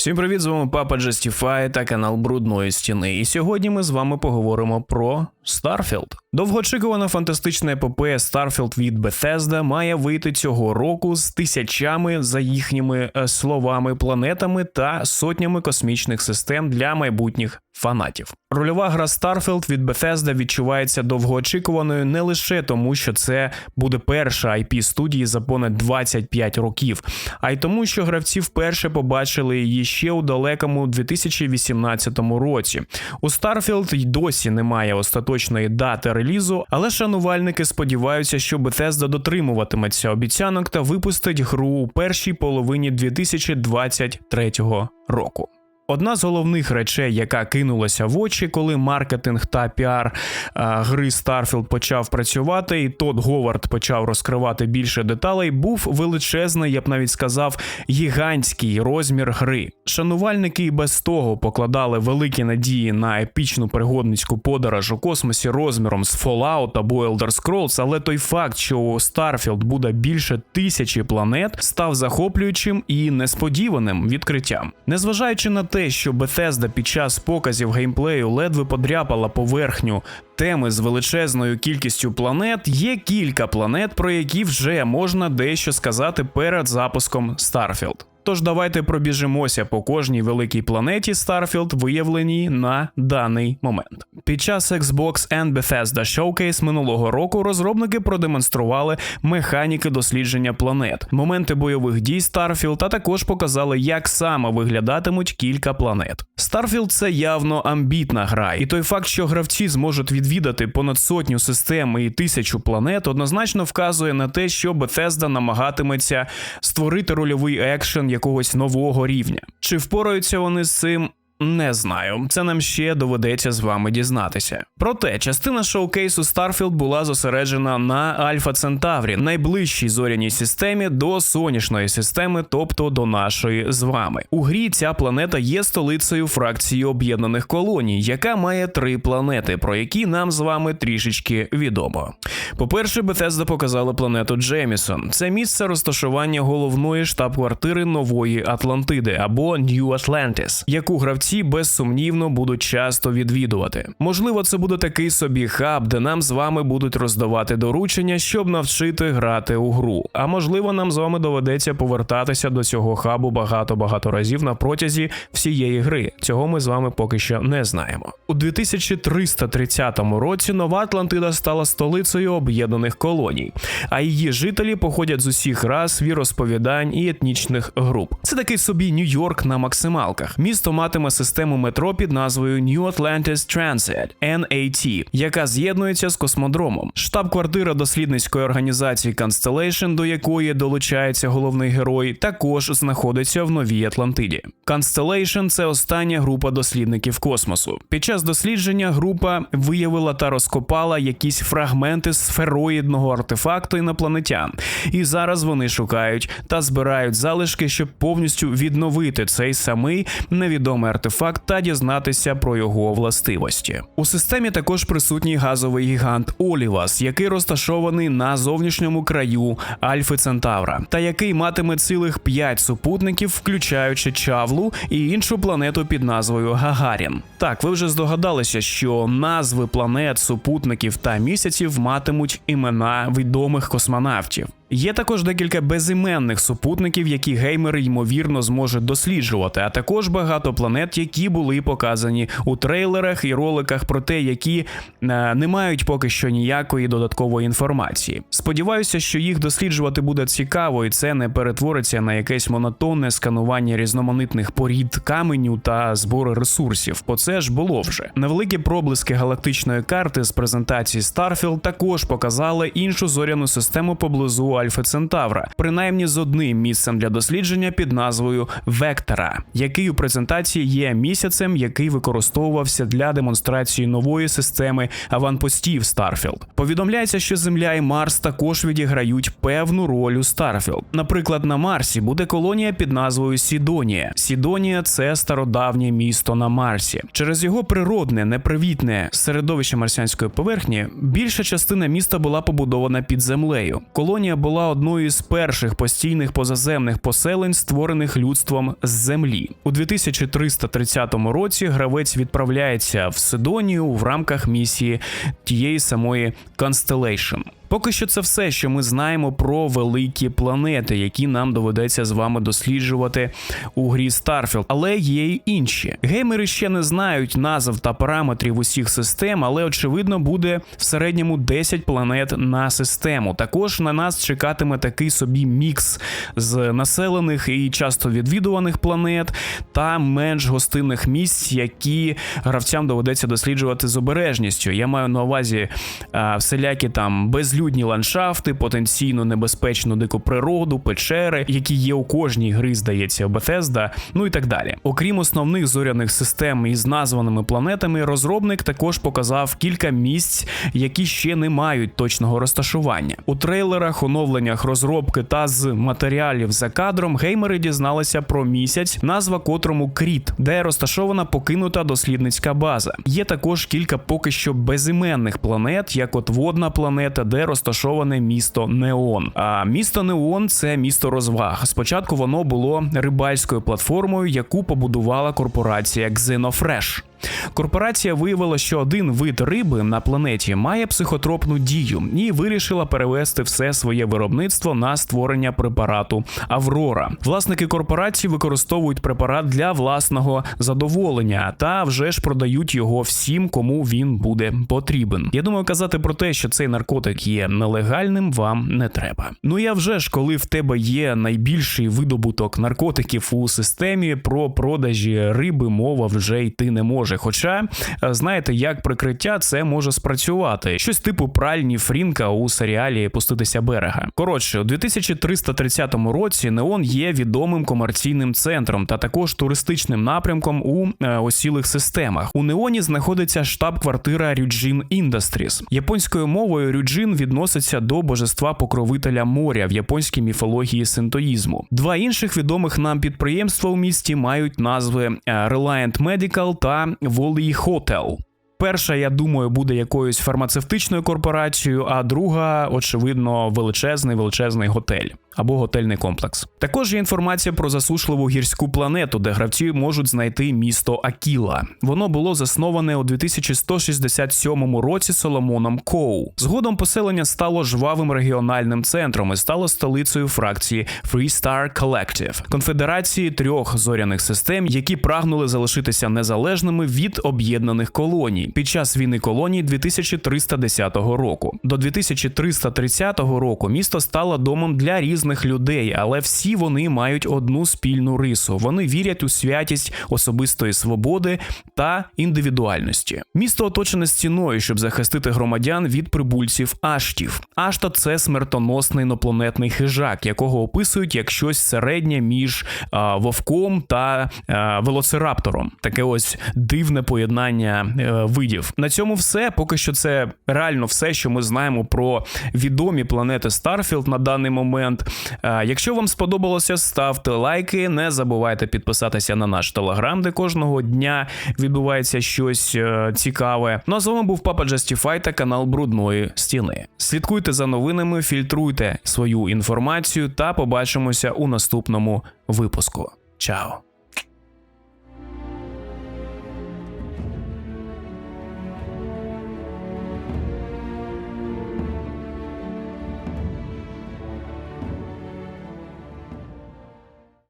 Всім привіт, з вами Папа Джастіфай та канал Брудної стіни. І сьогодні ми з вами поговоримо про Starfield. Довгоочікувана фантастична епопея Starfield від Bethesda має вийти цього року з тисячами за їхніми е, словами планетами та сотнями космічних систем для майбутніх фанатів. Рольова гра Starfield від Bethesda відчувається довгоочікуваною не лише тому, що це буде перша IP студії за понад 25 років, а й тому, що гравці вперше побачили її ще у далекому 2018 році. У Starfield й досі немає остаточної дати релізу, але шанувальники сподіваються, що Bethesda дотримуватиметься обіцянок та випустить гру у першій половині 2023 року. Одна з головних речей, яка кинулася в очі, коли маркетинг та піар а, гри Starfield почав працювати, і Тодд Говард почав розкривати більше деталей, був величезний, я б навіть сказав, гігантський розмір гри. Шанувальники і без того покладали великі надії на епічну пригодницьку подорож у космосі розміром з Fallout або Elder Scrolls, але той факт, що у Starfield буде більше тисячі планет, став захоплюючим і несподіваним відкриттям. Незважаючи на те, що Bethesda під час показів геймплею ледве подряпала поверхню теми з величезною кількістю планет, є кілька планет, про які вже можна дещо сказати перед запуском Starfield. Тож давайте пробіжимося по кожній великій планеті Starfield, виявленій на даний момент. Під час Xbox and Bethesda Showcase минулого року розробники продемонстрували механіки дослідження планет, моменти бойових дій Starfield, та також показали, як саме виглядатимуть кілька планет. Starfield – це явно амбітна гра, і той факт, що гравці зможуть відвідати понад сотню систем і тисячу планет, однозначно вказує на те, що Bethesda намагатиметься створити рольовий екшен якогось нового рівня. Чи впораються вони з цим? Не знаю, це нам ще доведеться з вами дізнатися. Проте частина шоукейсу Starfield була зосереджена на Альфа Центаврі, найближчій зоряній системі до сонячної системи, тобто до нашої з вами. У грі ця планета є столицею фракції об'єднаних колоній, яка має три планети, про які нам з вами трішечки відомо. По-перше, Bethesda показала планету Джемісон. Це місце розташування головної штаб-квартири нової Атлантиди або New Atlantis, яку гравці безсумнівно будуть часто відвідувати. Можливо, це буде такий собі хаб, де нам з вами будуть роздавати доручення, щоб навчити грати у гру. А можливо, нам з вами доведеться повертатися до цього хабу багато-багато разів на протязі всієї гри. Цього ми з вами поки що не знаємо. У 2330 році нова Атлантида стала столицею об'єднаних колоній, а її жителі походять з усіх рас, віросповідань і етнічних груп. Це такий собі Нью-Йорк на максималках. Місто матиме систему метро під назвою New Atlantis Transit NAT, яка з'єднується з космодромом. Штаб-квартира дослідницької організації Constellation, до якої долучається головний герой, також знаходиться в Новій Атлантиді. Constellation – це остання група дослідників космосу. Під час дослідження група виявила та розкопала якісь фрагменти сфероїдного артефакту інопланетян, і зараз вони шукають та збирають залишки, щоб повністю відновити цей самий невідомий артефакт та дізнатися про його властивості. У системі також присутній газовий гігант Олівас, який розташований на зовнішньому краю Альфи Центавра, та який матиме цілих 5 супутників, включаючи Чавлу і іншу планету під назвою Гагарін. Так, ви вже здогадалися, що назви планет, супутників та місяців матимуть імена відомих космонавтів. Є також декілька безіменних супутників, які геймери ймовірно зможуть досліджувати, а також багато планет, які були показані у трейлерах і роликах, про те, які е, не мають поки що ніякої додаткової інформації. Сподіваюся, що їх досліджувати буде цікаво, і це не перетвориться на якесь монотонне сканування різноманітних порід каменю та збору ресурсів. Бо це ж було вже невеликі проблиски галактичної карти з презентації Starfield також показали іншу зоряну систему поблизу. Альфа Центавра, принаймні з одним місцем для дослідження під назвою Вектора, який у презентації є місяцем, який використовувався для демонстрації нової системи аванпостів Старфілд. Повідомляється, що Земля і Марс також відіграють певну роль у Старфілд. Наприклад, на Марсі буде колонія під назвою Сідонія. Сідонія це стародавнє місто на Марсі. Через його природне, непривітне середовище марсіанської поверхні більша частина міста була побудована під землею. Колонія була була одною з перших постійних позаземних поселень, створених людством з землі. У 2330 році гравець відправляється в Сидонію в рамках місії тієї самої Constellation. Поки що це все, що ми знаємо про великі планети, які нам доведеться з вами досліджувати у грі Starfield. Але є й інші. Геймери ще не знають назв та параметрів усіх систем, але очевидно буде в середньому 10 планет на систему. Також на нас чекатиме такий собі мікс з населених і часто відвідуваних планет та менш гостинних місць, які гравцям доведеться досліджувати з обережністю. Я маю на увазі а, всілякі там безлюдні ландшафти, потенційно небезпечну дику природу, печери, які є у кожній грі, здається, Bethesda, ну і так далі. Окрім основних зоряних систем із названими планетами, розробник також показав кілька місць, які ще не мають точного розташування. У трейлерах, оновленнях розробки та з матеріалів за кадром геймери дізналися про місяць, назва котрому Кріт, де розташована покинута дослідницька база. Є також кілька поки що безіменних планет, як от водна планета, де розташоване місто Неон. А місто Неон це місто розваг. Спочатку воно було рибальською платформою, яку побудувала корпорація Xenofresh. Корпорація виявила, що один вид риби на планеті має психотропну дію і вирішила перевести все своє виробництво на створення препарату Аврора. Власники корпорації використовують препарат для власного задоволення та вже ж продають його всім, кому він буде потрібен. Я думаю, казати про те, що цей наркотик є нелегальним, вам не треба. Ну я вже ж, коли в тебе є найбільший видобуток наркотиків у системі, про продажі риби мова вже йти не може. Хоча е, знаєте, як прикриття це може спрацювати. Щось типу пральні Фрінка у серіалі Пуститися берега. Коротше, у 2330 році Неон є відомим комерційним центром та також туристичним напрямком у е, осілих системах. У Неоні знаходиться штаб-квартира Рюджин Industries. Японською мовою Рюджин відноситься до божества покровителя моря в японській міфології синтоїзму. Два інших відомих нам підприємства у місті мають назви е, Reliant Medical та Volley Хотел. Перша, я думаю, буде якоюсь фармацевтичною корпорацією, а друга, очевидно, величезний величезний готель або готельний комплекс. Також є інформація про засушливу гірську планету, де гравці можуть знайти місто Акіла. Воно було засноване у 2167 році Соломоном Коу. Згодом поселення стало жвавим регіональним центром і стало столицею фракції Freestar Collective – конфедерації трьох зоряних систем, які прагнули залишитися незалежними від об'єднаних колоній під час війни колоній 2310 року. До 2330 року місто стало домом для різних людей, але всі вони мають одну спільну рису. Вони вірять у святість особистої свободи та індивідуальності. Місто оточене стіною, щоб захистити громадян від прибульців аштів. Ашта це смертоносний інопланетний хижак, якого описують як щось середнє між а, вовком та а, велоцираптором. Таке ось дивне поєднання е, видів. На цьому все. Поки що це реально все, що ми знаємо про відомі планети Starfield на даний момент. Е, Якщо вам сподобалося, ставте лайки. Не забувайте підписатися на наш телеграм, де кожного дня відбувається щось е, цікаве. Ну а з вами був Папа Джастіфай та канал Брудної Стіни. Слідкуйте за новинами, фільтруйте свою інформацію та побачимося у наступному випуску. Чао!